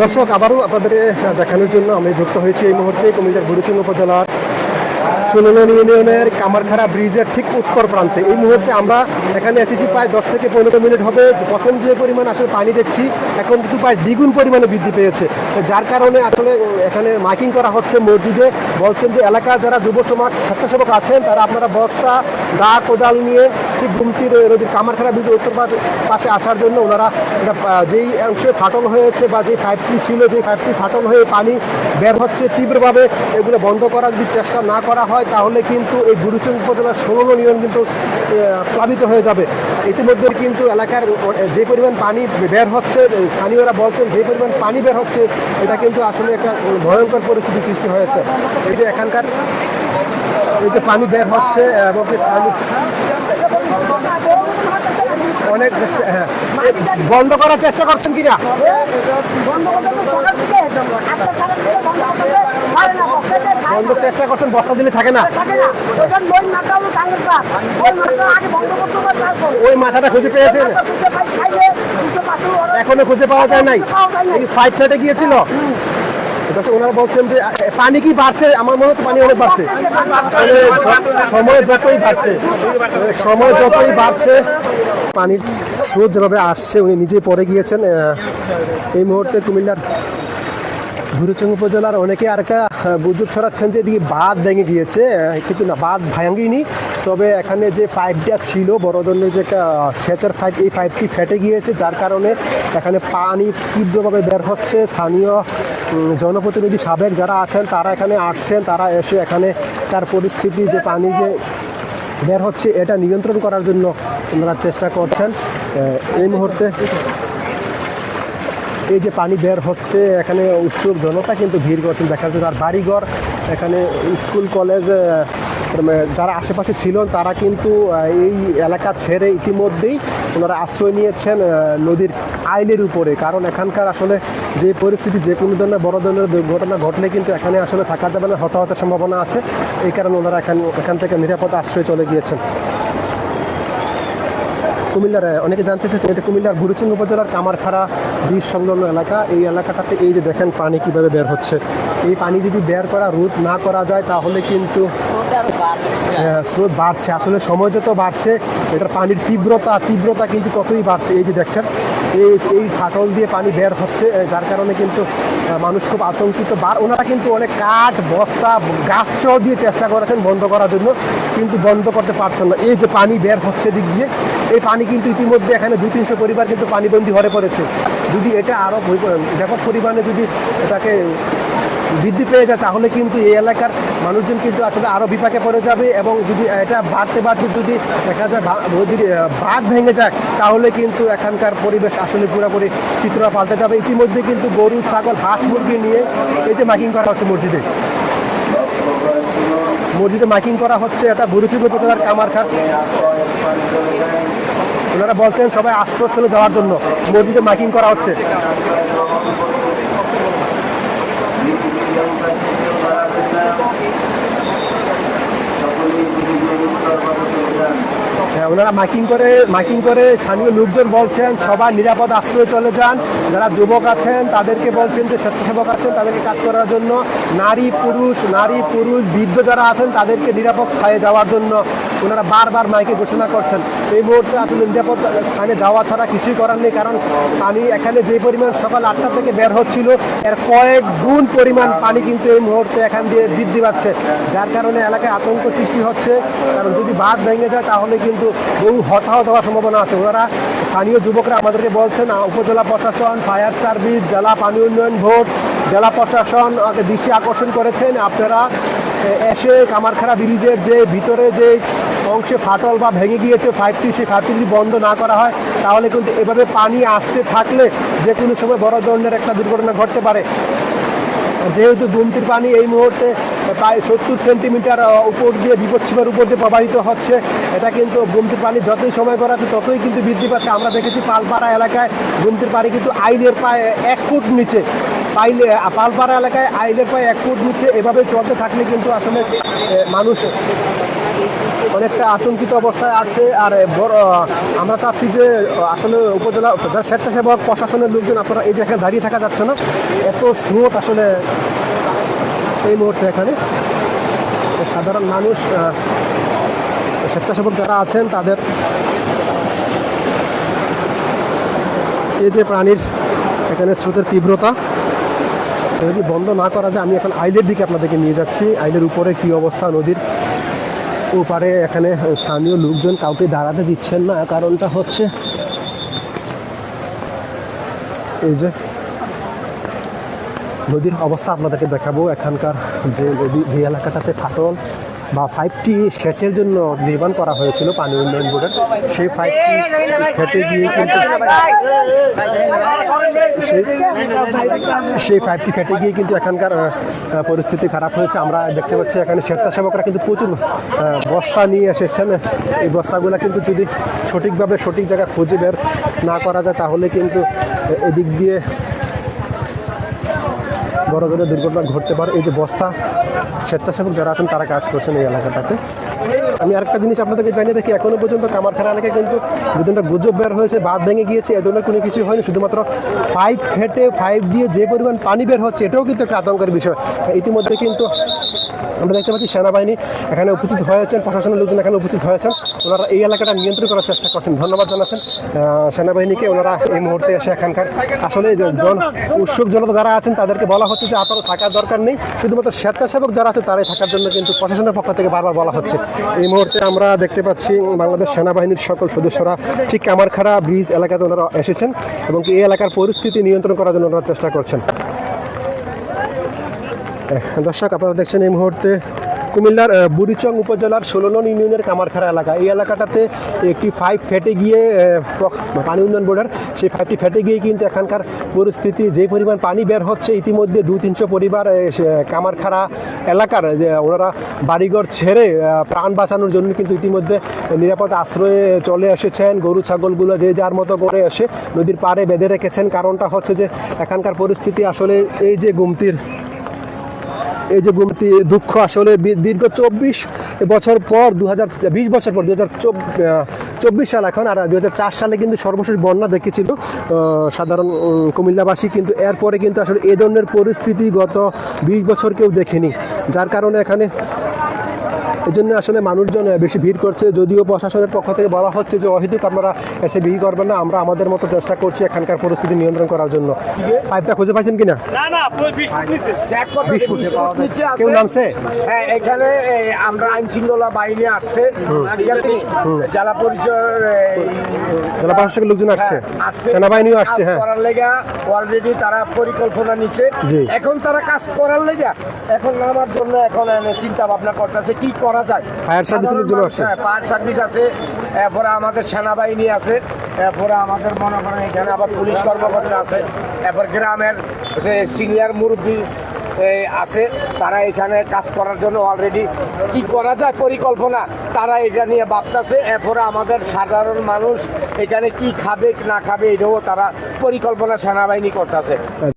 দর্শক, আবারও আপনাদের দেখানোর জন্য আমি যুক্ত হয়েছি এই মুহূর্তে কুমিল্লার বুড়িচুং উপজেলার সুনলন ইউনিয়নের কামারখাড়া ব্রিজের ঠিক উত্তর প্রান্তে। এই মুহূর্তে আমরা এখানে এসেছি প্রায় দশ থেকে পনেরো মিনিট হবে। প্রথম যে পরিমাণ আসলে পানি দেখছি, এখন কিন্তু প্রায় দ্বিগুণ পরিমাণে বৃদ্ধি পেয়েছে। যার কারণে আসলে এখানে মাইকিং করা হচ্ছে মসজিদে। বলছেন যে এলাকার যারা যুব সমাজ স্বেচ্ছাসেবক আছেন, তারা আপনারা বস্তা, দা, কোদাল নিয়ে ঠিক গুমতির নদীর কামারখাড়া ব্রিজের উত্তর পাশে আসার জন্য ওনারা এটা, যেই অংশে ফাটল হয়েছে বা যে পাইপটি ছিল যে পাইপটি ফাটল হয়ে পানি বের হচ্ছে তীব্রভাবে এগুলো বন্ধ করার যদি চেষ্টা না করা হয় তাহলে কিন্তু এই বুড়িচং উপজেলার ষোলো নিয়ম কিন্তু প্লাবিত হয়ে যাবে। ইতিমধ্যে কিন্তু এলাকার যে পরিমাণ পানি বের হচ্ছে স্থানীয়রা বলছেন যে পরিমাণ পানি বের হচ্ছে এটা কিন্তু আসলে একটা ভয়ঙ্কর পরিস্থিতি সৃষ্টি হয়েছে। এই যে এখানকার এই যে পানি বের হচ্ছে এবং স্থানীয় অনেক হ্যাঁ। বন্ধ করার চেষ্টা করছেন কিনা? বন্ধ চেষ্টা করছেন বস্তা দিলে থাকে না। ওই মাথাটা খুঁজে পেয়েছেন? এখনও খুঁজে পাওয়া যায় নাই? ফাইভ ফেটে গিয়েছিল? ওনারা বলছেন যে পানি কি বাড়ছে? আমার মনে হচ্ছে পানি অনেক বাড়ছে। সময় যতই বাড়ছে সময় যতই বাড়ছে, পানির স্রোত যেভাবে আসছে, উনি নিজে পড়ে গিয়েছেন। এই মুহূর্তে কুমিল্লার ভুরুচং উপজেলার অনেকে আরেকটা বুজুগ ছড়াচ্ছেন যে, এদিকে বাঁধ ভেঙে গিয়েছে। কিন্তু না, বাঁধ ভাঙিনি। তবে এখানে যে পাইপটা ছিল বড় ধরনের যে সেচের পাইপ, এই পাইপটি ফেটে গিয়েছে। যার কারণে এখানে পানি তীব্রভাবে বের হচ্ছে। স্থানীয় জনপ্রতিনিধি সাবেক যারা আছেন, তারা এখানে আসছেন, তারা এসে এখানে তার পরিস্থিতি, যে পানি যে বের হচ্ছে, এটা নিয়ন্ত্রণ করার জন্য ওনারা চেষ্টা করছেন। এই মুহূর্তে এই যে পানি বের হচ্ছে, এখানে উৎসুক জনতা কিন্তু ভিড় করছেন। দেখা যাচ্ছে তার বাড়িঘর, এখানে স্কুল, কলেজ যারা আশেপাশে ছিলেন, তারা কিন্তু এই এলাকা ছেড়ে ইতিমধ্যেই ওনারা আশ্রয় নিয়েছেন নদীর আইলের উপরে। কারণ এখানকার আসলে যে পরিস্থিতি, যে কোনো ধরনের বড় ধরনের দুর্ঘটনা ঘটলে কিন্তু এখানে আসলে থাকা যাবে না, হতাহতের সম্ভাবনা আছে। এই কারণে ওনারা এখান এখান থেকে নিরাপদ আশ্রয় চলে গিয়েছেন। কুমিল্লার অনেকে জানতে চাইছেন, এটা কুমিল্লার বুড়িচুং উপজেলার কামারখাড়া বীজ সংলগ্ন এলাকা। এই এলাকাটাতে এই যে দেখেন, পানি কীভাবে বের হচ্ছে। এই পানি যদি বের করা রোধ না করা যায়, তাহলে কিন্তু স্রোত বাড়ছে। আসলে সময় যত বাড়ছে, এটার পানির তীব্রতা তীব্রতা কিন্তু ততই বাড়ছে। এই যে দেখছেন, এই এই ফাটল দিয়ে পানি বের হচ্ছে যার কারণে কিন্তু মানুষ খুব আতঙ্কিত। বার ওনারা কিন্তু অনেক কাঠ, বস্তা, গাছ সহ দিয়ে চেষ্টা করেছেন বন্ধ করার জন্য, কিন্তু বন্ধ করতে পারছেন না। এই যে পানি বের হচ্ছে দিক দিয়ে, এই পানি কিন্তু ইতিমধ্যে এখানে দুই, তিনশো পরিবার কিন্তু পানিবন্দী হয়ে পড়েছে। যদি এটা আরও ব্যাপক পরিমাণে যদি এটাকে বৃদ্ধি পেয়ে যায়, তাহলে কিন্তু এই এলাকার মানুষজন কিন্তু আসলে আরও বিপাকে পড়ে যাবে এবং যদি এটা বাড়তে বাড়তে যদি দেখা যায় যদি বাঁধ ভেঙে যায়, তাহলে কিন্তু এখানকার পরিবেশ আসলে পুরোপুরি চিত্র পাল্টে যাবে। ইতিমধ্যে কিন্তু গরু, ছাগল, হাঁস, মুরগি নিয়ে এই যে মাইকিং করা হচ্ছে মসজিদে। মসজিদে মাইকিং করা হচ্ছে এটা বুরুচুক উপজেলার কামারখাট ওনারা বলছেন সবাই আশ্রয়স্থলে যাওয়ার জন্য। মসজিদে মাইকিং করা হচ্ছে। ওনারা মাইকিং করে মাইকিং করে স্থানীয় লোকজন বলছেন, সবাই নিরাপদ আশ্রয়ে চলে যান। যারা যুবক আছেন, তাদেরকে বলছেন যে স্বেচ্ছাসেবক আছেন, তাদেরকে কাজ করার জন্য। নারী, পুরুষ নারী, পুরুষ, বৃদ্ধ যারা আছেন, তাদেরকে নিরাপদ স্থায়ে যাওয়ার জন্য ওনারা বারবার মাইকে ঘোষণা করছেন। এই মুহূর্তে আসলে নিরাপদ স্থানে যাওয়া ছাড়া কিছুই করার নেই, কারণ পানি এখানে যে পরিমাণ সকাল আটটা থেকে বের হচ্ছিল, এর কয়েক গুণ পরিমাণ পানি কিন্তু এই মুহূর্তে এখান দিয়ে বৃদ্ধি পাচ্ছে। যার কারণে এলাকায় আতঙ্ক সৃষ্টি হচ্ছে। কারণ যদি বাঁধ ভেঙে যায়, তাহলে কিন্তু বহু হতাহত হওয়ার সম্ভাবনা আছে। ওনারা স্থানীয় যুবকরা আমাদেরকে বলছেন উপজেলা প্রশাসন, ফায়ার সার্ভিস, জেলা পানি উন্নয়ন বোর্ড, জেলা প্রশাসন দৃষ্টি আকর্ষণ করেছেন। আপনারা এসে কামারখাড়া ব্রিজের যে ভিতরে যে অংশে ফাটল বা ভেঙে গিয়েছে পাইপটি সেই পাইপটি যদি বন্ধ না করা হয়, তাহলে কিন্তু এভাবে পানি আসতে থাকলে যে কোনো সময় বড় ধরনের একটা দুর্ঘটনা ঘটতে পারে। যেহেতু গুমতির পানি এই মুহূর্তে প্রায় সত্তর সেন্টিমিটার উপর দিয়ে বিপদসীমার উপর দিয়ে প্রবাহিত হচ্ছে, এটা কিন্তু গুমতির পানি যতই সময় করাচ্ছে ততই কিন্তু বৃদ্ধি পাচ্ছে। আমরা দেখেছি পালপাড়া এলাকায় গুমতির পানি কিন্তু আইলের প্রায় এক ফুট নিচে, পাইলে, পালপাড়া এলাকায় আইলের প্রায় এক ফুট নিচে এভাবে চলতে থাকলে কিন্তু আসলে মানুষ অনেকটা আতঙ্কিত অবস্থায় আছে আর আমরা চাচ্ছি যে আসলে উপজেলা, যারা স্বেচ্ছাসেবক, প্রশাসনের লোকজন, আপনারা এই যে এখানে দাঁড়িয়ে থাকা যাচ্ছে না, এত স্রোত আসলে এই মুহূর্তে এখানে। সাধারণ মানুষ স্বেচ্ছাসেবক যারা আছেন, তাদের এই যে প্রাণীর এখানে স্রোতের তীব্রতা, যদি বন্ধ না করা যায়, আমি এখন আইলের দিকে আপনাদেরকে নিয়ে যাচ্ছি। আইলের উপরে কি অবস্থা, নদীর ওপারে এখানে স্থানীয় লোকজন কাউকে দাঁড়াতে দিচ্ছেন না, কারণটা হচ্ছে এই যে নদীর অবস্থা আপনাদেরকে দেখাবো। এখানকার যে নদী, যে এলাকাটাতে ফাটল বা ফাইভটি সেচের জন্য নির্মাণ করা হয়েছিল পানি উন্নয়ন বোর্ডের। সেই ফাইভটি ফেটে গিয়ে কিন্তু সেই- ফাইভটি ফেটে গিয়ে কিন্তু এখানকার পরিস্থিতি খারাপ হয়েছে। আমরা দেখতে পাচ্ছি এখানে স্বেচ্ছাসেবকরা কিন্তু প্রচুর বস্তা নিয়ে এসেছেন। এই বস্তাগুলো কিন্তু যদি সঠিকভাবে সঠিক জায়গা খুঁজে বের না করা যায়, তাহলে কিন্তু এদিক দিয়ে বড় ধরনের দুর্ঘটনা ঘটতে পারে, এই যে বস্তা, স্বেচ্ছাসেবক যারা আছেন, তারা কাজ করছেন এই এলাকাটাতে। আমি আরেকটা জিনিস আপনাদেরকে জানিয়ে রাখি এখনও পর্যন্ত কামারখানা এলাকায় কিন্তু যেদিনটা গুজব বের হয়েছে বাদ ভেঙে গিয়েছে, এ ধরনের কোনো কিছু হয়নি, শুধুমাত্র ফাইভ ফেটে ফাইভ দিয়ে যে পরিমাণ পানি বের হচ্ছে, এটাও কিন্তু একটা আতঙ্কের বিষয়। ইতিমধ্যে কিন্তু আমরা দেখতে পাচ্ছি সেনাবাহিনী এখানে উপস্থিত হয়েছেন, প্রশাসনের লোকজন এখানে উপস্থিত হয়েছেন। ওনারা এই এলাকাটা নিয়ন্ত্রণ করার চেষ্টা করছেন। ধন্যবাদ জানাচ্ছেন। সেনাবাহিনীকে ওনারা এই মুহূর্তে এসে এখানকার আসলে জন উৎসুক জনতা যারা আছেন, তাদেরকে বলা হচ্ছে যে আপনারা থাকার দরকার নেই। শুধুমাত্র স্বেচ্ছাসেবক যারা আছে, তারাই থাকার জন্য কিন্তু প্রশাসনের পক্ষ থেকে বারবার বলা হচ্ছে। এই মুহূর্তে আমরা দেখতে পাচ্ছি বাংলাদেশ সেনাবাহিনীর সকল সদস্যরা ঠিক কামারখাড়া ব্রিজ এলাকাতে ওনারা এসেছেন এবং এই এলাকার পরিস্থিতি নিয়ন্ত্রণ করার জন্য ওনারা চেষ্টা করছেন। দর্শক, আপনারা দেখছেন এই মুহূর্তে কুমিল্লার বুড়িচং উপজেলার ষোলনন ইউনিয়নের কামারখাড়া এলাকা। এই এলাকাটাতে একটি পাইপ ফেটে গিয়ে পানি উন্নয়ন বোর্ডের সেই পাইপটি ফেটে গিয়ে কিন্তু এখানকার পরিস্থিতি, যে পরিমাণ পানি বের হচ্ছে, ইতিমধ্যে দু তিনশো পরিবার কামারখাড়া এলাকার, যে ওনারা বাড়িঘর ছেড়ে প্রাণ বাঁচানোর জন্য কিন্তু ইতিমধ্যে নিরাপদ আশ্রয়ে চলে এসেছেন। গরু, ছাগলগুলো যে যার মতো করে এসে নদীর পাড়ে বেঁধে রেখেছেন। কারণটা হচ্ছে যে, এখানকার পরিস্থিতি আসলে এই যে গুমতির এই যে গুমতি, দুঃখ আসলে দীর্ঘ চব্বিশ বছর পর দু হাজার বিশ বছর পর দু হাজার চব্বিশ সাল এখন, আর দু হাজার চার সালে কিন্তু সর্বশেষ বন্যা দেখেছিল সাধারণ কুমিল্লাবাসী, কিন্তু এরপরে কিন্তু আসলে এ ধরনের পরিস্থিতি গত বিশ বছর কেউ দেখেনি। যার কারণে এখানে এই জন্য আসলে মানুষজন বেশি ভিড় করছে। যদিও প্রশাসনের পক্ষ থেকে বলা হচ্ছে যে অহেতুক আপনারা এসে ভিড় করবেন না। আমরা আমাদের মতো চেষ্টা করছি এখানকার পরিস্থিতি নিয়ন্ত্রণ করার জন্য। পাইপটা খুঁজে পাইছেন কিনা। কেউ নামছে? হ্যাঁ এখানে আমরা আইন শৃঙ্খলা বাহিনী আসছে। জেলা পরিষদ এই, জেলা প্রশাসকের লোকজন আসছে? হ্যাঁ, সেনাবাহিনীও আসছে হ্যাঁ। করার লেগা অলরেডি তারা পরিকল্পনা নিছে। এখন তারা কাজ করার লেগা। এখন নামার জন্য এখন চিন্তা ভাবনা করতেছে কি করা যায়। Fire service এর লোকজন আসছে? ফায়ার সার্ভিস আছে। এরপরে আমাদের সেনাবাহিনী আছে। এরপরে আমাদের মনে করেন এখানে আবার পুলিশ কর্মকর্তা আছে। এরপর গ্রামের যে সিনিয়র মুরব্বী আছে। তারা এখানে কাজ করার জন্য অলরেডি কি করা যায় পরিকল্পনা তারা এটা নিয়ে ভাবতেছে। এরপরে আমাদের সাধারণ মানুষ এখানে কি খাবে না খাবে এটাও তারা পরিকল্পনা সেনাবাহিনী করতেছে।